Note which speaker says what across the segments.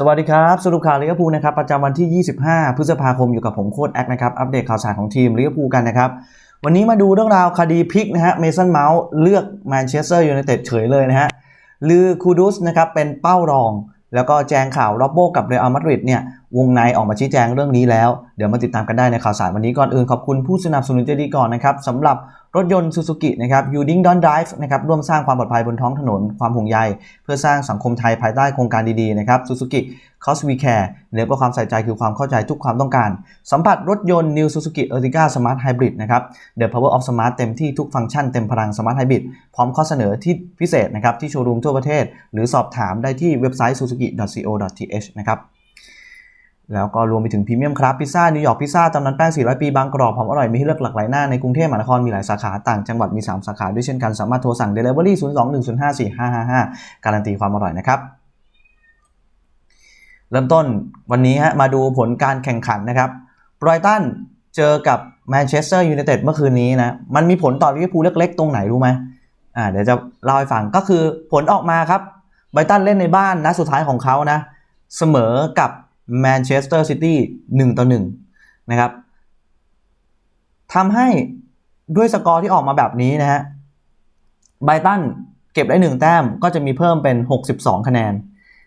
Speaker 1: สวัสดีครับ สรุปข่าวลิเวอร์พูลนะครับประจำวันที่ 25 พฤษภาคมอยู่กับผมโค้ดแอคนะครับ อัปเดตข่าวสารของทีมลิเวอร์พูลกันนะครับ วันนี้มาดูเรื่องราวคดีพลิกนะฮะเมสันเมาส์เลือกแมนเชสเตอร์ยูไนเต็ดเฉยเลยนะฮะลือคูดุสนะครับเป็นเป้ารอง แล้วก็แจงข่าวร็อบโบกับเรอัลมาดริดเนี่ย วงในออกมาชี้แจงเรื่องนี้แล้ว เดี๋ยวมาติดตามกันได้ในข่าวสารวันนี้ก่อนอื่นขอบคุณผู้สนับสนุนใจดีก่อนนะครับสำหรับรถยนต์ซูซูกินะครับ u d i n g Don't Drive นะครับร่วมสร้างความปลอดภัยบนท้องถนนความห่วงใย เพื่อสร้างสังคมไทยภายใต้โครงการดีๆนะครับ Suzuki Cause We Care เหนือกว่าความใส่ใจคือความเข้าใจทุกความต้องการ สัมผัสรถยนต์ New Suzuki Ertiga Smart Hybrid นะครับ The Power of Smart เต็มที่ทุกฟังก์ชันเต็มพลัง Smart Hybrid พร้อมข้อเสนอที่พิเศษนะครับที่โชว์รูมทั่วประเทศ หรือสอบถามได้ที่เว็บไซต์ suzuki.co.th นะครับ แล้วก็รวมไปถึงพรีเมียมครับพิซซ่านิวยอร์กพิซซ่าตำนานแป้ง 400 ปีบางกรอบหอมอร่อย มีให้เลือกหลากหลายหน้า ในกรุงเทพมหานครมีหลายสาขาต่างจังหวัดมี 3 สาขาด้วยเช่นกัน สามารถโทรสั่ง Delivery 02-105-4555 การันตีความอร่อยนะครับ เริ่มต้นวันนี้ฮะมาดูผลการแข่งขันนะครับไบรตันเจอกับแมนเชสเตอร์ยูไนเต็ดเมื่อคืนนี้นะมันมีผลต่อลิเวอร์พูลเล็กๆ ตรงไหนรู้ไหมอ่าเดี๋ยวจะเล่าให้ฟังก็คือผลออกมาครับไบรตันเล่นในบ้านนัดสุดท้ายของเขานะเสมอกับ แมนเชสเตอร์ซิตี้1ต่อ1นะครับทำให้ด้วยสกอร์ที่ออกมาแบบนี้นะฮะไบตันเก็บได้ 1 แต้มก็จะมีเพิ่มเป็น 62 คะแนน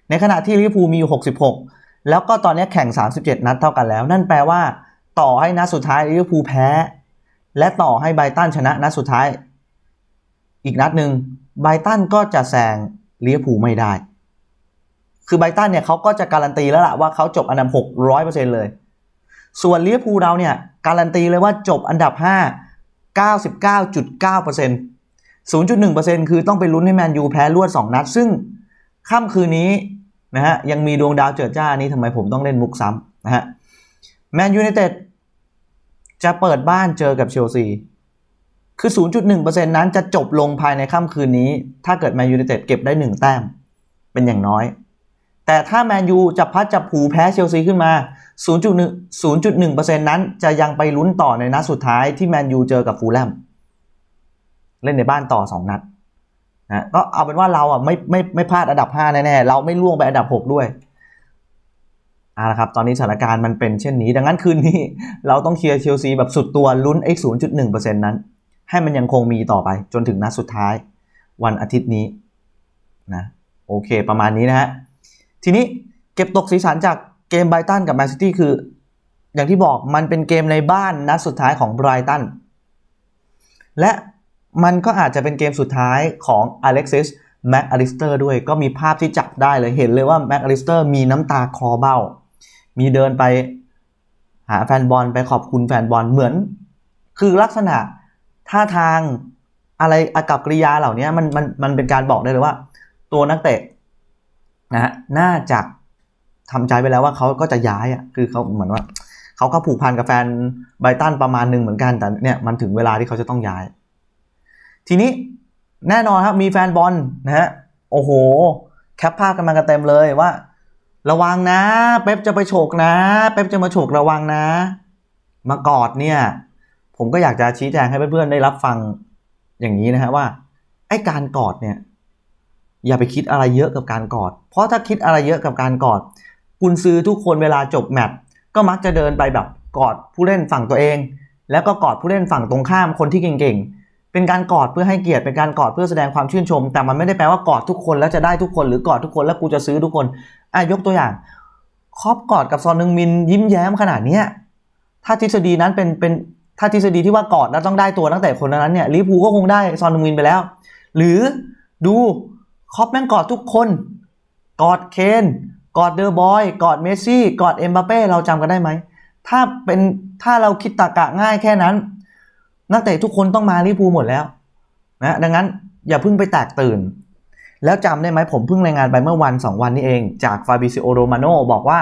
Speaker 1: ในขณะที่ลิเวอร์พูลมีอยู่ 66 แล้วก็ตอนนี้แข่ง 37 นัดเท่ากันแล้ว นั่นแปลว่าต่อให้นัดสุดท้ายลิเวอร์พูลแพ้ และต่อให้ไบตันชนะนัดสุดท้าย อีกนัดหนึ่งไบตันก็จะแซงลิเวอร์พูลไม่ได้ คือไบตันเนี่ยเขาก็จะการันตีแล้วล่ะว่าเขาจบอันดับ 6 100%เลย ส่วนลิเวอร์พูลเราเนี่ยการันตีเลยว่าจบอันดับ 5 99.9% 0.1%คือต้องไปลุ้นให้แมนยูแพ้รวด 2 นัด ซึ่งค่ำคืนนี้นะฮะยังมีดวงดาวเจิดจ้านี้ทำไมผมต้องเล่นมุกซ้ำนะฮะแมนยูไนเต็ดจะเปิดบ้านเจอกับเชลซีคือ 0.1%นั้นจะจบลงภายในค่ำคืนนี้ ถ้าเกิดแมนยูไนเต็ดเก็บได้ 1 แต้ม เป็นอย่างน้อย แต่ถ้าแมนยูจะพัดจับผูแพ้เชลซีขึ้นมา0.1 0.1%นั้นจะยังไปลุ้นต่อในนัดสุดท้ายที่แมนยูเจอกับฟูลแลมเล่นในบ้านต่อ 2 นัดนะก็เอาเป็นว่าเราอะไม่ไม่ไม่พลาดอันดับ 5 แน่ๆ เราไม่ล่วงไปอันดับ 6 ด้วยเอาละครับ ตอนนี้สถานการณ์มันเป็นเช่นนี้ ดังนั้นคืนนี้ เราต้องเคลียร์เชลซีแบบสุดตัวลุ้นไอ้0.1%นั้น ให้มันยังคงมีต่อไปจนถึงนัดสุดท้าย วันอาทิตย์นี้นะโอเคประมาณนี้นะฮะ ทีนี้เก็บตกสีสันจากเกมไบรตันกับแมนซิตี้คือ อย่างที่บอกมันเป็นเกมในบ้านนัดสุดท้ายของไบรตันและมันก็อาจจะเป็นเกมสุดท้ายของอเล็กซิสแม็กอลิสเตอร์ด้วยก็มีภาพที่จับได้เลยเห็นเลยว่าแม็กอลิสเตอร์มีน้ำตาคลอเบ้า มีเดินไปหาแฟนบอลไปขอบคุณแฟนบอลเหมือน คือลักษณะท่าทางอะไรอากับกริยาเหล่านี้มันมันมันเป็นการบอกได้เลยว่า ตัวนักเตะ นะฮะน่าจะทำใจไปแล้วว่าเขาก็จะย้ายอะคือเขาเหมือนว่าเขาก็ผูกพันกับแฟนไบตันประมาณหนึ่งเหมือนกันแต่เนี่ยมันถึงเวลาที่เขาจะต้องย้าย ทีนี้แน่นอนครับมีแฟนบอลนะฮะโอ้โห แคปภาพกันมากันเต็มเลยว่า ระวังนะ เป๊ปจะไปโฉกนะ เป๊ปจะมาโฉกระวังนะ มากอดเนี่ย ผมก็อยากจะชี้แจงให้เพื่อนๆได้รับฟังอย่างนี้นะฮะว่าไอ้การกอดเนี่ย อย่าไปคิดอะไรเยอะกับการกอด เพราะถ้าคิดอะไรเยอะกับการกอดกุนซือทุกคนเวลาจบแมตช์ก็มักจะเดินไปแบบกอดผู้เล่นฝั่งตัวเอง แล้วก็กอดผู้เล่นฝั่งตรงข้ามคนที่เก่งๆ เป็นการกอดเพื่อให้เกียรติเป็นการกอดเพื่อแสดงความชื่นชม แต่มันไม่ได้แปลว่ากอดทุกคนแล้วจะได้ทุกคนหรือกอดทุกคนแล้วกูจะซื้อทุกคนอะยกตัวอย่างครอปกอดกับซอนนึงมินยิ้มแย้มขนาดเนี้ยถ้าทฤษฎีนั้นเป็นเป็นถ้าทฤษฎีที่ว่ากอดแล้วต้องได้ตัวตั้งแต่คนนั้นเนี่ยลิเวอร์พูลก็คงได้ซอนนึงมินไปแล้ว หรือดู ครอปแม่งกอดทุกคน กอดเคน กอดเดอร์บอย กอดเมสซี่ กอดเอ็มบัปเป้ เราจำกันได้ไหม ถ้าเป็นถ้าเราคิดตากะง่ายแค่นั้น นักเตะทุกคนต้องมาลิเวอร์พูหมดแล้วนะดังนั้นอย่าเพิ่งไปแตกตื่น แล้วจำได้ไหมผมเพิ่งรายงานไปเมื่อวัน 2 วันนี้เอง จากฟาบิซิโอโรมาโนบอกว่า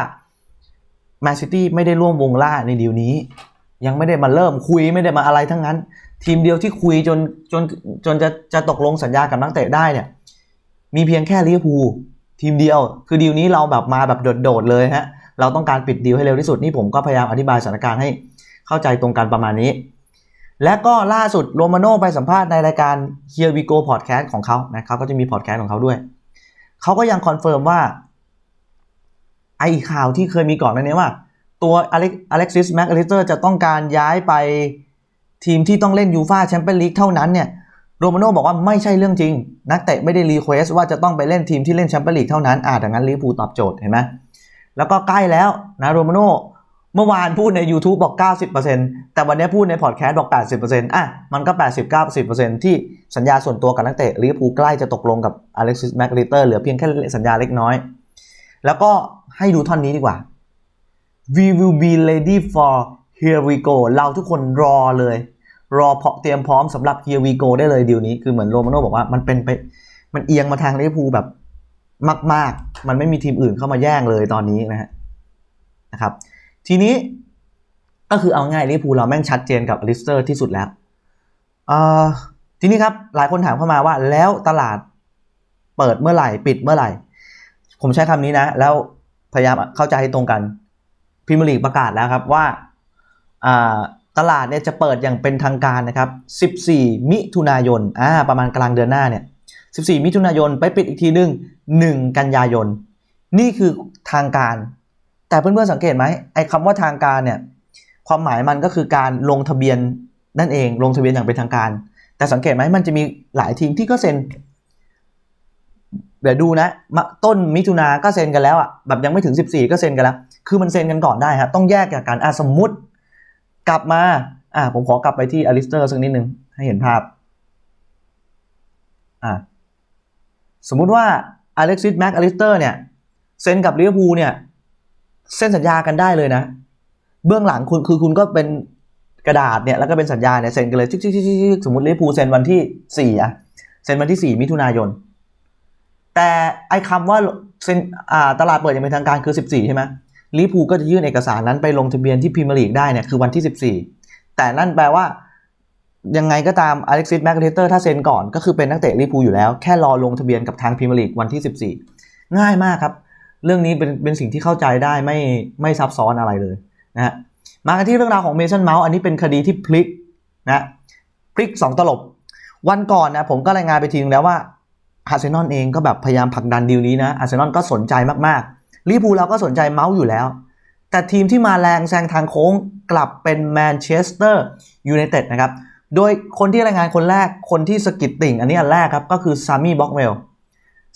Speaker 1: แมนซิตี้ไม่ได้ร่วมวงล่าในดีลนี้ ยังไม่ได้มาเริ่มคุยไม่ได้มาอะไรทั้งนั้น ทีมเดียวที่คุยจนจนจนจะจะตกลงสัญญากับนักเตะได้เนี่ย มีเพียงแค่ลิเวอร์พูลทีมเดียว คือดีลนี้เราแบบมาแบบโดดๆเลยฮะ เราต้องการปิดดีลให้เร็วที่สุดนี่ผมก็พยายามอธิบายสถานการณ์ให้เข้าใจตรงกันประมาณนี้ และก็ล่าสุดโรมาโน่ไปสัมภาษณ์ในรายการ Here We Go Podcast ของเขานะครับก็จะมีพอดแคสต์ของเขาด้วย เขาก็ยังคอนเฟิร์มว่าไอข่าวที่เคยมีก่อนนั้านนี้ว่า ตัวอเล็กอเล็กซิสแม็กอลิสเตอร์จะต้องการย้ายไปทีมที่ต้องเล่นยูฟาแชมเปี้ยนลีกเท่านั้นเนี่ย โรมาโน่บอกว่าไม่ใช่เรื่องจริง นักเตะไม่ได้รีเควสว่าจะต้องไปเล่นทีมที่เล่นแชมเปี้ยนลีกเท่านั้นอ่าดังนั้นลิเวอร์พูลตอบโจทย์เห็นไหมแล้วก็ใกล้แล้วนะโรมาโน่เมื่อวานพูดใน YouTube บอก 90%แต่วันนี้พูดในพอดแคสต์บอก 80%อะมันก็ 80-90%ที่สัญญาส่วนตัวกับนักเตะลิเวอร์พูลใกล้จะตกลงกับอเล็กซิสแม็กลิเตอร์เหลือเพียงแค่สัญญาเล็กน้อย แล้วก็ให้ดูท่อนนี้ดีกว่า we will be ready for here we go เราทุกคนรอเลย รอเพาะเตรียมพร้อมสำหรับ here we go ได้เลยดีลนี้คือเหมือนโรมาโน่บอกว่ามันเป็นไปมันเอียงมาทางลิเวอร์พูลแบบมาก ๆ มันไม่มีทีมอื่นเข้ามาแย่งเลยตอนนี้นะฮะนะครับ ทีนี้ก็คือเอาง่ายลิเวอร์พูลเราแม่งชัดเจนกับอลิสเตอร์ที่สุดแล้วทีนี้ครับหลายคนถามเข้ามาว่าแล้วตลาดเปิดเมื่อไหร่ ปิดเมื่อไหร่ ผมใช้คำนี้นะ แล้วพยายามเข้าใจให้ตรงกันพิมลีกประกาศแล้วครับว่า ตลาดเนี่ยจะเปิดอย่างเป็นทางการนะครับ 14 มิถุนายน อ่า ประมาณกลางเดือนหน้าเนี่ย 14 มิถุนายน ไปปิดอีกทีหนึ่ง1 กันยายน นี่คือทางการ แต่เพื่อนๆสังเกตไหม ไอ้คำว่าทางการเนี่ย ความหมายมันก็คือการลงทะเบียนนั่นเอง ลงทะเบียนอย่างเป็นทางการ แต่สังเกตไหมมันจะมีหลายทีมที่ก็เซ็น เดี๋ยวดูนะ ต้นมิถุนาก็เซ็นกันแล้วอะ แบบยังไม่ถึง 14 ก็เซ็นกันแล้ว คือมันเซ็นกันก่อนได้ครับ ต้องแยกจากกันอะสมมติ กลับมาอะผมขอกลับไปที่อลิสเตอร์สักนิดนึงให้เห็นภาพอะสมมุติว่าอเล็กซิสแม็กอลิสเตอร์เนี่ยเซ็นกับลิเวอร์พูลเนี่ยเซ็นสัญญากันได้เลยนะ เบื้องหลังคุณคือคุณก็เป็นกระดาษเนี่ยแล้วก็เป็นสัญญาเนี่ยเซ็นกันเลยชิกชิกชิกชิกสมมติลิเวอร์พูลเซ็นวันที่สี่อะเซ็นวันที่สี่มิถุนายน แต่ไอ้คำว่าเซ็นอ่าตลาดเปิดอย่างเป็นทางการคือ14ใช่ไหม ลิพูก็จะยื่นเอกสารนั้นไปลงทะเบียนที่พรีเมียร์ลีกได้เนี่ยคือวันที่ 14 แต่นั่นแปลว่า ยังไงก็ตามอเล็กซิสแมกเตอร์ถ้าเซ็นก่อนก็คือเป็นนักเตะลิพูอยู่แล้ว แค่รอลงทะเบียนกับทางพรีเมียร์ลีกวันที่ 14 ง่ายมากครับ เรื่องนี้เป็นเป็นสิ่งที่เข้าใจได้ไม่ไม่ซับซ้อนอะไรเลยนะฮะมากันที่เรื่องราวของเมสันเมาส์อันนี้เป็นคดีที่พลิกนะพลิก 2 ตลบ วันก่อนนะผมก็รายงานไปทีนึงแล้วว่าอาร์เซนอลเองก็แบบพยายามผลักดันดีลนี้นะอาร์เซนอลก็สนใจมากๆ ลิเวอร์พูลเราก็สนใจเมาส์อยู่แล้ว แต่ทีมที่มาแรงแซงทางโค้งกลับเป็นแมนเชสเตอร์ยูไนเต็ดนะครับ โดยคนที่รายงานคนแรกคนที่สกิดติ่ง อันนี้อันแรกครับ ก็คือซามี่บ็อกเวล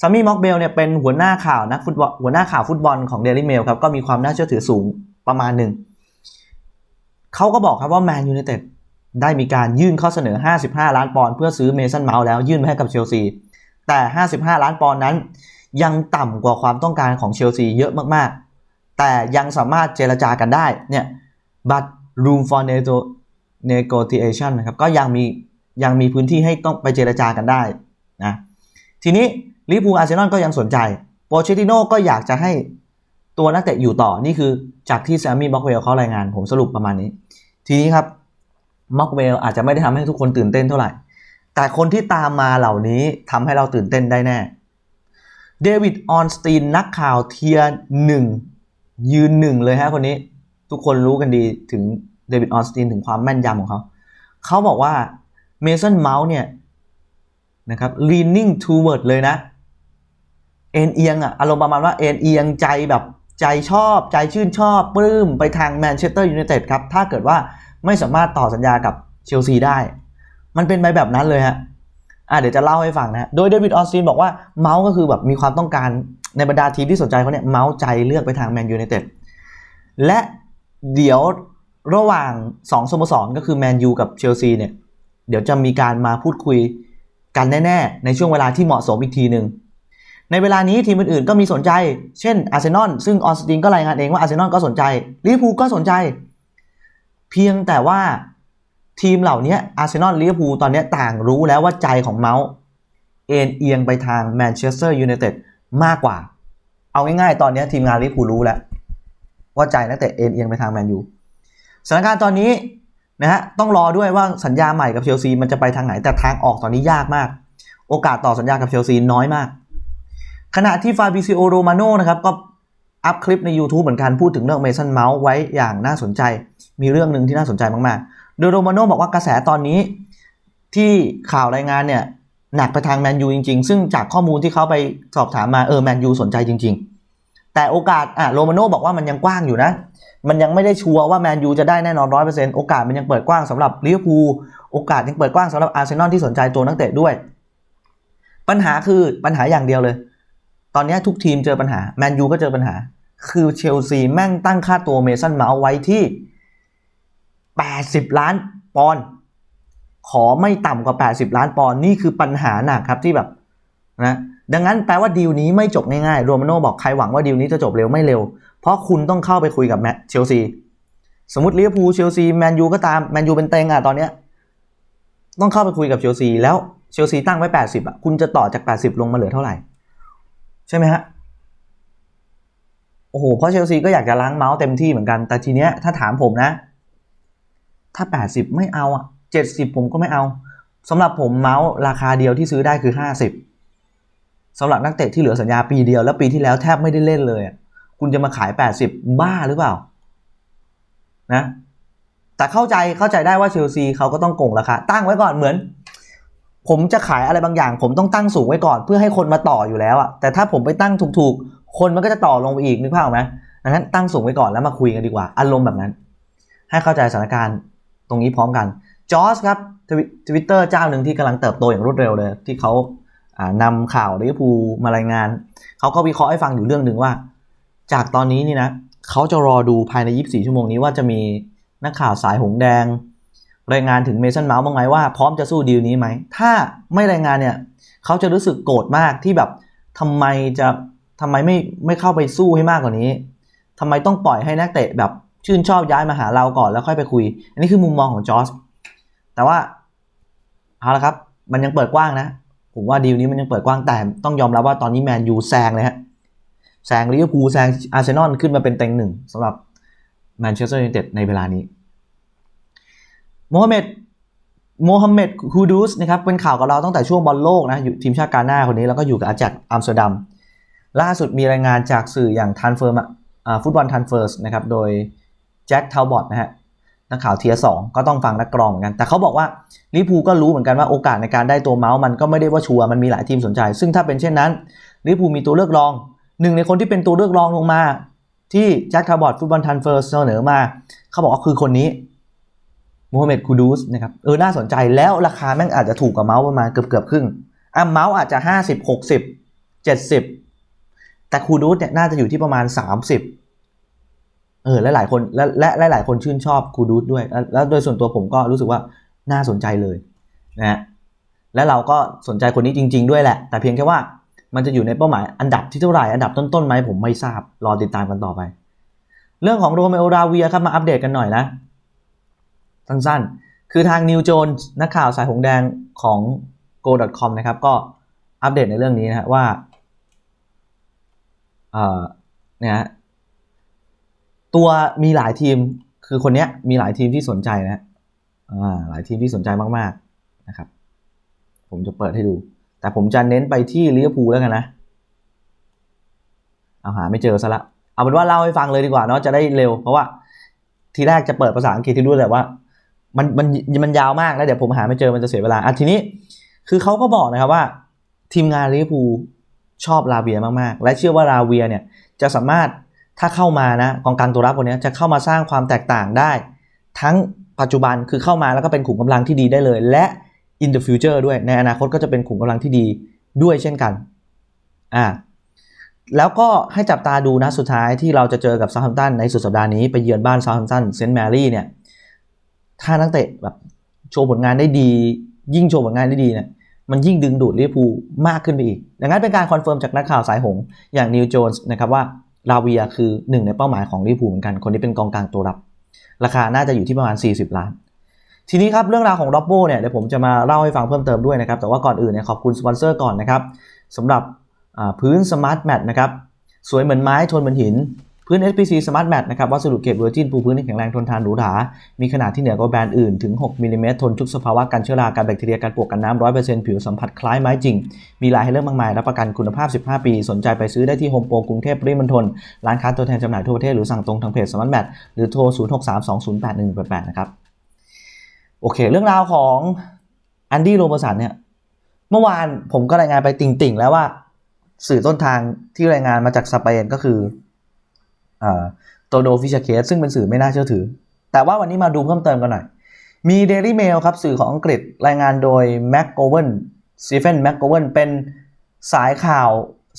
Speaker 1: ซามี่บ็อกเวลเนี่ยเป็นหัวหน้าข่าวนักฟุตบอลหัวหน้าข่าวฟุตบอลของเดลิเมลครับก็มีความน่าเชื่อถือสูงประมาณหนึ่ง เขาก็บอกครับว่าแมนยูไนเต็ดได้มีการยื่นข้อเสนอ 55 ล้านปอนด์เพื่อซื้อเมสันเมาส์แล้วยื่นไปให้กับเชลซี แต่ 55 ล้านปอนด์นั้น ยังต่ำกว่าความต้องการของเชลซีเยอะมากๆ แต่ยังสามารถเจรจากันได้เนี่ย but room for negotiation นะครับก็ยังมียังมีพื้นที่ให้ต้องไปเจรจากันได้นะทีนี้ลิเวอร์พูลอาร์เซนอลก็ยังสนใจโปเชติโน่ก็อยากจะให้ตัวนักเตะอยู่ต่อนี่คือจากที่แซมมี่บ็อกเวลเขารายงานผมสรุปประมาณนี้ ทีนี้ครับม็อกเวลอาจจะไม่ได้ทำให้ทุกคนตื่นเต้นเท่าไหร่ แต่คนที่ตามมาเหล่านี้ทำให้เราตื่นเต้นได้แน่ เดวิดออนสตีนนักข่าวเทียหนึ่งยืนหนึ่งเลยฮะคนนี้ ทุกคนรู้กันดีถึงเดวิดออนสตีนถึงความแม่นยำของเขา เขาบอกว่าเมสันเมาส์เนี่ยนะครับ leaning toward เลยนะ เอ็นเอียงอะอารมณ์ประมาณว่าเอ็นเอียงใจแบบใจชอบใจชื่นชอบปลื้มไปทางแมนเชสเตอร์ยูไนเต็ดครับ ถ้าเกิดว่าไม่สามารถต่อสัญญากับเชลซีได้ มันเป็นไปแบบนั้นเลยฮะ อะเดี๋ยวจะเล่าให้ฟังนะโดยเดวิดออสตินบอกว่าเมาส์ก็คือแบบมีความต้องการในบรรดาทีมที่สนใจเขาเนี่ยเมาส์ใจเลือกไปทางแมนยูไนเต็ดและเดี๋ยวระหว่าง2สโมสรก็คือแมนยูกับเชลซีเนี่ยเดี๋ยวจะมีการมาพูดคุยกันแน่ๆ ในช่วงเวลาที่เหมาะสมอีกทีหนึ่งในเวลานี้ทีมอื่นๆก็มีสนใจ เช่นอาร์เซนอลซึ่งออสตินก็รายงานเองว่าอาร์เซนอลก็สนใจลิเวอร์พูลก็สนใจ เพียงแต่ว่า ทีมเหล่านี้อาร์เซนอลลิเวอร์พูลตอนนี้ต่างรู้แล้วว่าใจของเมาส์เอ็นเอียงไปทางแมนเชสเตอร์ยูไนเต็ดมากกว่า เอาง่ายๆ ตอนนี้ทีมงานลิเวอร์พูลรู้แล้ว ว่าใจนักเตะเอ็นเอียงไปทางแมนยูสถานการณ์ตอนนี้นะฮะต้องรอด้วยว่าสัญญาใหม่กับเชลซีมันจะไปทางไหนแต่ทางออกตอนนี้ยากมาก โอกาสต่อสัญญากับเชลซีน้อยมาก ขณะที่ฟาบิซิโอโรมาโนนะครับก็อัพคลิปใน YouTube เหมือนกันพูดถึงเรื่องเมสันเมาส์ไว้อย่างน่าสนใจ มีเรื่องหนึ่งที่น่าสนใจมากๆ โดยโรมาโนบอกว่ากระแสตอนนี้ที่ข่าวรายงานเนี่ยหนักไปทางแมนยูจริงๆ ซึ่งจากข้อมูลที่เขาไปสอบถามมาเออแมนยูสนใจจริง ๆ แต่โอกาสอะโรมาโน่บอกว่ามันยังกว้างอยู่นะ มันยังไม่ได้ชัวร์ว่าแมนยูจะได้แน่นอนร้อยเปอร์เซ็นต์โอกาสมันยังเปิดกว้างสำหรับลิเวอร์พูลโอกาสยังเปิดกว้างสำหรับอาร์เซนอลที่สนใจตัวนักเตะด้วย ปัญหาคือปัญหาอย่างเดียวเลย ตอนนี้ทุกทีมเจอปัญหาแมนยูก็เจอปัญหา คือเชลซีแม่งตั้งค่าตัวเมสันเมาส์ไว้ที่ 80 ล้านปอนด์ขอไม่ต่ำกว่า 80 ล้านปอนด์นี่คือปัญหาหนักครับที่แบบนะดังนั้นแปลว่าดีลนี้ไม่จบง่ายๆโรมาโน่บอกใครหวังว่าดีลนี้จะจบเร็วไม่เร็ว เพราะคุณต้องเข้าไปคุยกับแมเชลซีสมมติลิเวอร์พูลเชลซีแมนยูก็ตามแมนยูเป็นเต็งอะตอนเนี้ยต้องเข้าไปคุยกับเชลซีแล้วเชลซีตั้งไว้ 80 อะ คุณจะต่อจาก 80 ลงมาเหลือเท่าไหร่ ใช่ไหมฮะโอ้โหเพราะเชลซีก็อยากจะล้างเมาส์เต็มที่เหมือนกันแต่ทีเนี้ยถ้าถามผมนะ ถ้า 80 ไม่เอาอะ70 ผมก็ไม่เอาสำหรับผมเมาส์ราคาเดียวที่ซื้อได้คือ 50สำหรับนักเตะที่เหลือสัญญาปีเดียวแล้วปีที่แล้วแทบไม่ได้เล่นเลยอะคุณจะมาขาย 80 บ้าหรือเปล่านะแต่เข้าใจเข้าใจได้ว่าเชลซีเขาก็ต้องโกงราคาตั้งไว้ก่อนเหมือน ผมจะขายอะไรบางอย่าง ผมต้องตั้งสูงไว้ก่อน เพื่อให้คนมาต่ออยู่แล้วอะแต่ถ้าผมไปตั้งถูกๆ คนมันก็จะต่อลงไปอีกนึกภาพไหมดังนั้นตั้งสูงไว้ก่อนแล้วมาคุยกันดีกว่า อารมณ์แบบนั้น ให้เข้าใจสถานการณ์ ตรงนี้พร้อมกันจอสครับทวิตเตอร์เจ้าหนึ่งที่กำลังเติบโตอย่างรวดเร็วเลย ที่เขานำข่าวลิเวอร์พูลมารายงาน เขาก็วิเคราะห์ให้ฟังอยู่เรื่องหนึ่งว่า จากตอนนี้นี่นะเขาจะรอดูภายใน 24 ชั่วโมงนี้ว่าจะมีนักข่าวสายหงแดง รายงานถึงเมสันเมาส์บ้างไหมว่าพร้อมจะสู้ดีลนี้ไหม ถ้าไม่รายงานเนี่ยเขาจะรู้สึกโกรธมากที่แบบทำไมจะทำไมไม่ไม่เข้าไปสู้ให้มากกว่านี้ทำไมต้องปล่อยให้นักเตะแบบ ชื่นชอบย้ายมาหาเราก่อนแล้วค่อยไปคุย อันนี้คือมุมมองของจอร์สแต่ว่าเอาละครับ มันยังเปิดกว้างนะ ผมว่าดีลนี้มันยังเปิดกว้างแต่ต้องยอมรับว่าตอนนี้แมนยูแซงเลยฮะแซงลิเวอร์พูลแซงอาร์เซนอลขึ้นมาเป็นเต็งหนึ่งสำหรับแมนเชสเตอร์ยูไนเต็ดในเวลานี้โมฮัมเหม็ดโมฮัมเหม็ดฮูดูสนะครับเป็นข่าวกับเราตั้งแต่ช่วงบอลโลกนะอยู่ทีมชาติกาหน้าคนนี้แล้วก็อยู่กับอาจักอัมสเตอร์ดัมล่าสุดมีรายงานจากสื่ออย่างทันเฟอร์ฟุตบอลทันเฟิร์สนะครับโดย แจ็คทาวบอตนะฮะนักข่าวเทียสองก็ต้องฟังนักกรองเหมือนกัน แต่เขาบอกว่าลิพูก็รู้เหมือนกันว่าโอกาสในการได้ตัวเมาส์มันก็ไม่ได้ว่าชัวร์มันมีหลายทีมสนใจ ซึ่งถ้าเป็นเช่นนั้นลิพูมีตัวเลือกรองหนึ่งในคนที่เป็นตัวเลือกรองลงมา ที่แจ็คทาวบอตฟุตบอลทันเฟิร์สเสนอมา เขาบอกว่าคือคนนี้โมฮัมเหม็ดคูดูสนะครับเออน่าสนใจแล้วราคาแม่งอาจจะถูกกว่าเมาส์ประมาณเกือบเกือบครึ่งอะเมาส์อาจจะ 50 60 70 แต่คูดูสเนี่ยน่าจะอยู่ที่ประมาณ 30 เออและหลายคนและและหลายคนชื่นชอบคูดูสด้วยแล้วแล้วโดยส่วนตัวผมก็รู้สึกว่าน่าสนใจเลยนะฮะและเราก็สนใจคนนี้จริง ๆ ด้วยแหละ แต่เพียงแค่ว่ามันจะอยู่ในเป้าหมายอันดับที่เท่าไหร่อันดับต้นๆไหมผมไม่ทราบรอติดตามกันต่อไป เรื่องของโรเมโอราเวียครับมาอัปเดตกันหน่อยนะ สั้นๆ คือทางนิวโจนนักข่าวสายหงแดงของ go.com นะครับ ก็อัปเดตในเรื่องนี้นะฮะว่า เอ่อเนี่ย ตัวมีหลายทีมคือคนเนี้ยมีหลายทีมที่สนใจนะอ่าหลายทีมที่สนใจมากๆนะครับ ผมจะเปิดให้ดู แต่ผมจะเน้นไปที่ลิเวอร์พูลแล้วกันนะ เอาหาไม่เจอซะละเอาเป็นว่าเล่าให้ฟังเลยดีกว่าเนาะจะได้เร็ว เพราะว่าทีแรกจะเปิดภาษาอังกฤษที่ด้วยแต่ว่า มันมันมันยาวมากแล้วเดี๋ยวผมหาไม่เจอมันจะเสียเวลาอะทีนี้ คือเขาก็บอกนะครับว่า ทีมงานลิเวอร์พูลชอบลาเวียมากๆ และเชื่อว่าลาเวียเนี่ยจะสามารถ ถ้าเข้ามานะกองกลางตัวรับคนนี้จะเข้ามาสร้างความแตกต่างได้ ทั้งปัจจุบันคือเข้ามาแล้วก็เป็นขุมกำลังที่ดีได้เลย และ in the future ด้วยในอนาคตก็จะเป็นขุมกำลังที่ดีด้วยเช่นกันอ่าแล้วก็ให้จับตาดูนะสุดท้ายที่เราจะเจอกับซาท์แฮมป์ตันในสุดสัปดาห์นี้ไปเยือนบ้านซาท์แฮมป์ตันเซนต์แมรี่เนี่ยถ้านักเตะแบบโชว์ผลงานได้ดี ยิ่งโชว์ผลงานได้ดีเนี่ยมันยิ่งดึงดูดลิเวอร์พูลมากขึ้นไปอีก ดังนั้นเป็นการคอนเฟิร์มจากนักข่าวสายหง อย่างนิวโจนส์นะครับว่า ลาเวียคือหนึ่งในเป้าหมายของลิเวอร์พูลเหมือนกัน คนนี้เป็นกองกลางตัวรับ ราคาน่าจะอยู่ที่ประมาณ 40 ล้าน ทีนี้ครับเรื่องราวของร็อบโบเนี่ยเดี๋ยวผมจะมาเล่าให้ฟังเพิ่มเติมด้วยนะครับ แต่ว่าก่อนอื่นเนี่ยขอบคุณสปอนเซอร์ก่อนนะครับสำหรับพื้นสมาร์ทแมทนะครับสวยเหมือนไม้ทนเหมือนหิน พื้น SPC Smart Mat นะครับวัสดุเกรดเวอร์จินปูพื้นที่แข็งแรงทนทานหรูหรา มีขนาดที่เหนือกว่าแบรนด์อื่นถึง 6มิลลิเมตรทนทุกสภาวะการเชื้อรา การแบคทีเรีย การปวกกันน้ำ100%ผิวสัมผัสคล้ายไม้จริง มีลายให้เลือกมากมาย รับประกันคุณภาพ 15 ปี สนใจไปซื้อได้ที่โฮมโปรกรุงเทพปริมณฑลร้านค้าตัวแทนจำหน่ายทั่วประเทศหรือสั่งตรงทางเพจ Smart Mat หรือโทร 0632081188 นะครับโอเค เรื่องราวของแอนดี้โรเบอร์สันเนี่ยเมื่อวานผมก็รายงานไปติ่งๆ แล้วว่าสื่อต้นทางที่รายงานมาจากสเปนก็คือ โตโดฟิชเคสซึ่งเป็นสื่อไม่น่าเชื่อถือ แต่ว่าวันนี้มาดูเพิ่มเติมกันหน่อย มี Daily Mail ครับสื่อของอังกฤษรายงานโดยแม็กโกเวนสตีเฟนแม็กโกเวนเป็นสายข่าว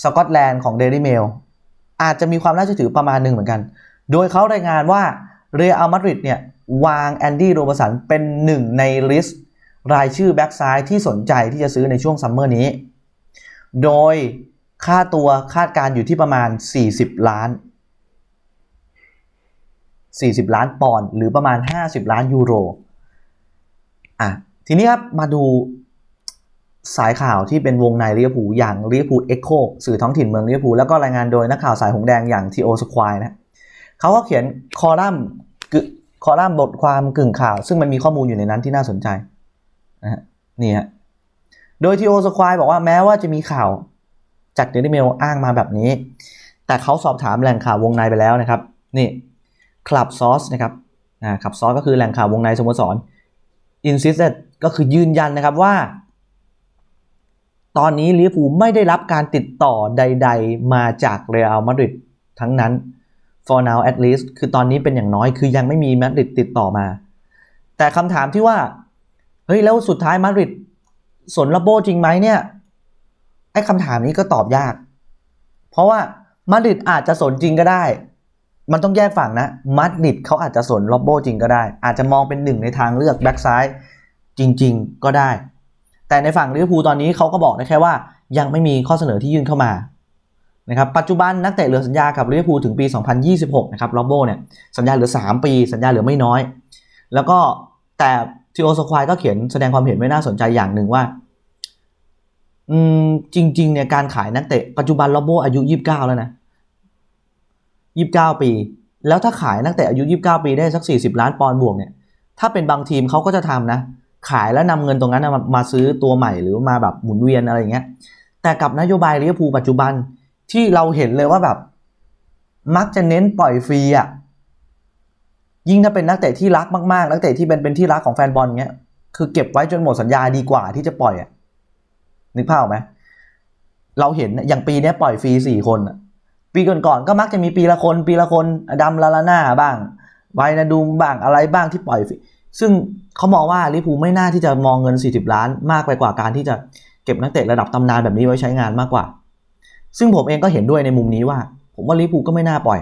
Speaker 1: สกอตแลนด์ของ Daily Mail อาจจะมีความน่าเชื่อถือประมาณหนึ่งเหมือนกัน โดยเขารายงานว่าเรอัลมาดริดเนี่ยวางแอนดี้โรบสันเป็นหนึ่งในลิสต์รายชื่อแบ็กซ้ายที่สนใจที่จะซื้อในช่วงซัมเมอร์นี้ โดยค่าตัวคาดการอยู่ที่ประมาณ 40 ล้าน 40 ล้านปอนด์หรือประมาณ 50 ล้านยูโรอะทีนี้ครับมาดูสายข่าวที่เป็นวงในลิเวอร์พูลอย่างลิเวอร์พูลเอ็กโคสื่อท้องถิ่นเมืองลิเวอร์พูลแล้วก็รายงานโดยนักข่าวสายหงแดงอย่างทีโอสควายนะเขาก็เขียนคอลัมน์คอลัมน์บทความกึ่งข่าว ซึ่งมันมีข้อมูลอยู่ในนั้นที่น่าสนใจนะฮะนี่ฮะโดยทีโอสควายบอกว่าแม้ว่าจะมีข่าวจากเดลิเมลอ้างมาแบบนี้ แต่เขาสอบถามแหล่งข่าววงในไปแล้วนะครับ นี่ คลับซอสนะครับคลับซอสก็คือแหล่งข่าววงในสโมสร insisted ก็คือยืนยันนะครับว่า ตอนนี้ลิเวอร์พูลไม่ได้รับการติดต่อใด ๆ มาจากเรอัลมาดริดทั้งนั้น for now at least คือตอนนี้เป็นอย่างน้อยคือยังไม่มีมาดริดติดต่อมา แต่คำถามที่ว่า เฮ้ย แล้วสุดท้ายมาดริดสนลับโบจริงไหมเนี่ย ไอ้คำถามนี้ก็ตอบยาก เพราะว่ามาดริดอาจจะสนจริงก็ได้ มันต้องแยกฝั่งนะมาดริดเขาอาจจะสนล็อบโบจริงก็ได้ อาจจะมองเป็นหนึ่งในทางเลือกแบ็กซ้ายจริง ๆ ก็ได้ แต่ในฝั่งลิเวอร์พูลตอนนี้เขาก็บอกได้แค่ว่า ยังไม่มีข้อเสนอที่ยื่นเข้ามานะครับปัจจุบันนักเตะเหลือสัญญากับลิเวอร์พูลถึงปี 2026 นะครับล็อบโบเนี่ยสัญญาเหลือ 3 ปี สัญญาเหลือไม่น้อย แล้วก็แต่ทีโอสควายก็เขียนแสดงความเห็นไม่น่าสนใจอย่างหนึ่งว่าอืมจริงๆเนี่ยการขายนักเตะปัจจุบันล็อบโบอายุ 29 แล้วนะ 29 ปี แล้วถ้าขายนักเตะอายุ 29 ปีได้สัก 40 ล้านปอนด์บวกเนี่ย ถ้าเป็นบางทีมเขาก็จะทำนะ ขายแล้วนำเงินตรงนั้นมามาซื้อตัวใหม่หรือมาแบบหมุนเวียนอะไรอย่างเงี้ย แต่กับนโยบายลิเวอร์พูลปัจจุบันที่เราเห็นเลยว่าแบบ มักจะเน้นปล่อยฟรีอะ ยิ่งถ้าเป็นนักเตะที่รักมากๆ นักเตะที่เป็นเป็นที่รักของแฟนบอลเงี้ย คือเก็บไว้จนหมดสัญญาดีกว่าที่จะปล่อยอะ นึกภาพออกไหมเราเห็นอย่างปีนี้ปล่อยฟรีสี่คนอะ ปีก่อนๆก็มักจะมีปีละคนปีละคนอดัมลาลาน่าบ้างไวนาดูมบ้างอะไรบ้างที่ปล่อย ซึ่งเขามองว่าลิเวอร์พูไม่น่าที่จะมองเงิน 40 ล้านมากไปกว่าการที่จะเก็บนักเตะระดับตำนานแบบนี้ไว้ใช้งานมากกว่า ซึ่งผมเองก็เห็นด้วยในมุมนี้ว่า ผมว่าลิเวอร์พูก็ไม่น่าปล่อย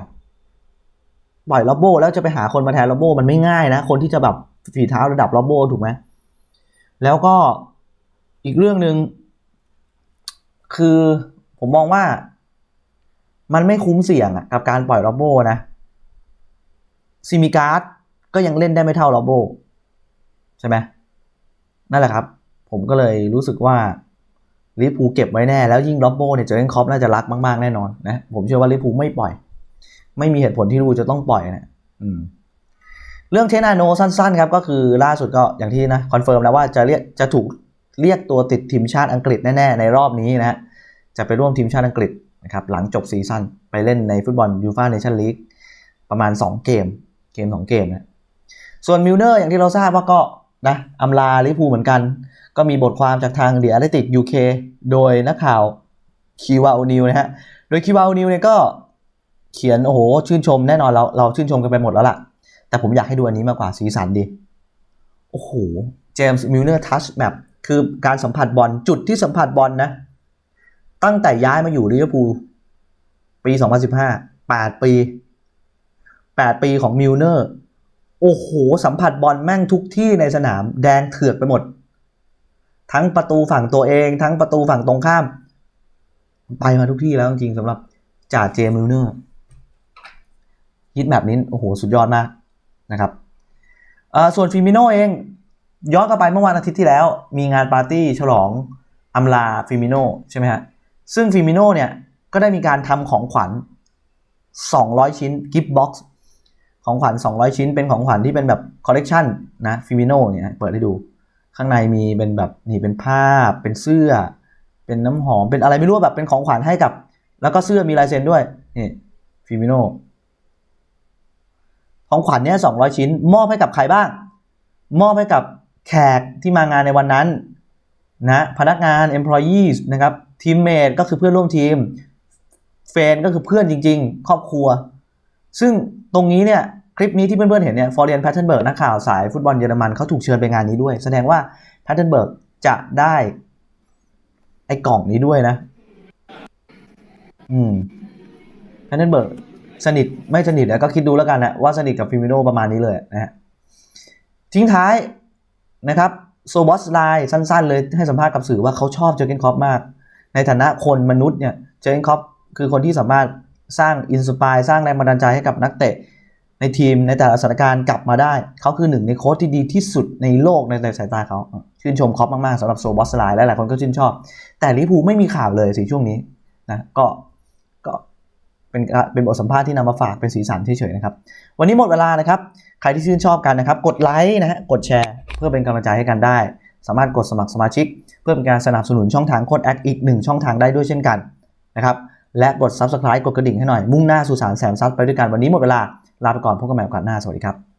Speaker 1: ปล่อยล็อบโบแล้วจะไปหาคนมาแทนล็อบโบมันไม่ง่ายนะ คนที่จะแบบฝีเท้าระดับล็อบโบถูกไหมแล้วก็อีกเรื่องหนึ่งคือผมมองว่า มันไม่คุ้มเสี่ยงอะกับการปล่อยล็อบโบนะซิมิการ์ดก็ยังเล่นได้ไม่เท่าล็อบโบใช่ไหมนั่นแหละครับ ผมก็เลยรู้สึกว่าลิปูเก็บไว้แน่ แล้วยิ่งล็อบโบเนี่ยเจอเล่นคอปน่าจะรักมากๆแน่นอนนะผมเชื่อว่าลิปูไม่ปล่อย ไม่มีเหตุผลที่ลูจะต้องปล่อยนะอืมเรื่องเทนาโนสั้นๆครับก็คือล่าสุดก็อย่างที่นะคอนเฟิร์มแล้วว่าจะเรียกจะถูกเรียกตัวติดทีมชาติอังกฤษแน่ๆในรอบนี้นะฮะจะไปร่วมทีมชาติอังกฤษ นะครับหลังจบซีซั่นไปเล่นในฟุตบอลยูฟ่าเนชั่นลีกประมาณ 2 เกมเกม 2 เกมนะส่วนมิลเนอร์อย่างที่เราทราบว่าก็นะอำลาลิปูเหมือนกัน ก็มีบทความจากทางเดียร์เลติกยูเคโดยนักข่าวคีวาโอนิวนะฮะโดยคีวาโอนิวเนี่ยก็เขียนโอ้โหชื่นชมแน่นอนเราเราชื่นชมกันไปหมดแล้วล่ะ แต่ผมอยากให้ดูอันนี้มากกว่าสีสันดีโอ้โหเจมส์มิลเนอร์ทัชแบบคือการสัมผัสบอลจุดที่สัมผัสบอลนะ ตั้งแต่ย้ายมาอยู่ลิเวอร์พูลปี 2015 8 ปี 8 ปีของมิลเนอร์ โอ้โห สัมผัสบอลแม่งทุกที่ในสนามแดงเถือกไปหมด ทั้งประตูฝั่งตัวเอง ทั้งประตูฝั่งตรงข้าม ไปมาทุกที่แล้วจริงๆสำหรับจ่าเจมิลเนอร์ฮิตแบบนี้โอ้โห สุดยอดมากนะครับส่วนฟิมิโนเอง ย้อนกลับไปเมื่อวันอาทิตย์ที่แล้ว มีงานปาร์ตี้ฉลองอำลาฟิมิโนใช่ไหมฮะ ซึ่งฟิมิโนเนี่ยก็ได้มีการทำของขวัญ 200 ชิ้นกิฟต์บ็อกซ์ของขวัญ 200 ชิ้นเป็นของขวัญที่เป็นแบบคอลเลกชันนะฟิมิโนเนี่ยเปิดให้ดูข้างในมีเป็นแบบนี่เป็นผ้าเป็นเสื้อ เป็นน้ำหอม เป็นอะไรไม่รู้แบบเป็นของขวัญให้กับ แล้วก็เสื้อมีลายเซ็นด้วยนี่ฟิมิโนของขวัญเนี่ย200ชิ้น มอบให้กับใครบ้าง มอบให้กับแขกที่มางานในวันนั้นนะพนักงาน employees นะครับ ทีมเมทก็คือเพื่อนร่วมทีมแฟนก็คือเพื่อนจริง ๆ ครอบครัว ซึ่งตรงนี้เนี่ยคลิปนี้ที่เพื่อนๆเห็นเนี่ยฟอร์เรียนแพทเทนเบิร์กนักข่าวสายฟุตบอลเยอรมันเขาถูกเชิญไปงานนี้ด้วย แสดงว่าแพทเทนเบิร์กจะได้ไอ้กล่องนี้ด้วยนะ อืมแพทเทนเบิร์กสนิทไม่สนิทแล้วก็คิดดูแล้วกันนะว่าสนิทกับฟิมิโนประมาณนี้เลยนะฮะทิ้งท้ายนะครับโซบอสไลน์สั้น ๆ เลยให้สัมภาษณ์กับสื่อว่าเขาชอบเจอเกนคอปมาก ในฐานะคนมนุษย์เนี่ยเจนคอปคือคนที่สามารถสร้างอินสปายสร้างแรงบันดาลใจให้กับนักเตะ ในทีมในแต่ละสถานการณ์กลับมาได้ เขาคือหนึ่งในโค้ชที่ดีที่สุดในโลกในสายตาเขา ชื่นชมคอปมาก ๆสำหรับโซบอสไลน์และหลายคนก็ชื่นชอบ แต่ลิพูไม่มีข่าวเลยสิช่วงนี้นะก็ก็เป็นเป็นบทสัมภาษณ์ที่นำมาฝากเป็นสีสันเฉยๆนะครับ วันนี้หมดเวลานะครับ ใครที่ชื่นชอบกันนะครับ กดไลค์นะฮะกดแชร์ เพื่อเป็นกำลังใจให้กันได้ สามารถกดสมัครสมาชิก เพื่อเป็นการสนับสนุนช่องทางโค้ดแอคอีกหนึ่งช่องทางได้ด้วยเช่นกันนะครับและกด Subscribe กดกระดิ่งให้หน่อยมุ่งหน้าสู่สารแสนซับไปด้วยกันวันนี้หมดเวลาลาไปก่อนพบกันใหม่โอกาสหน้าสวัสดีครับ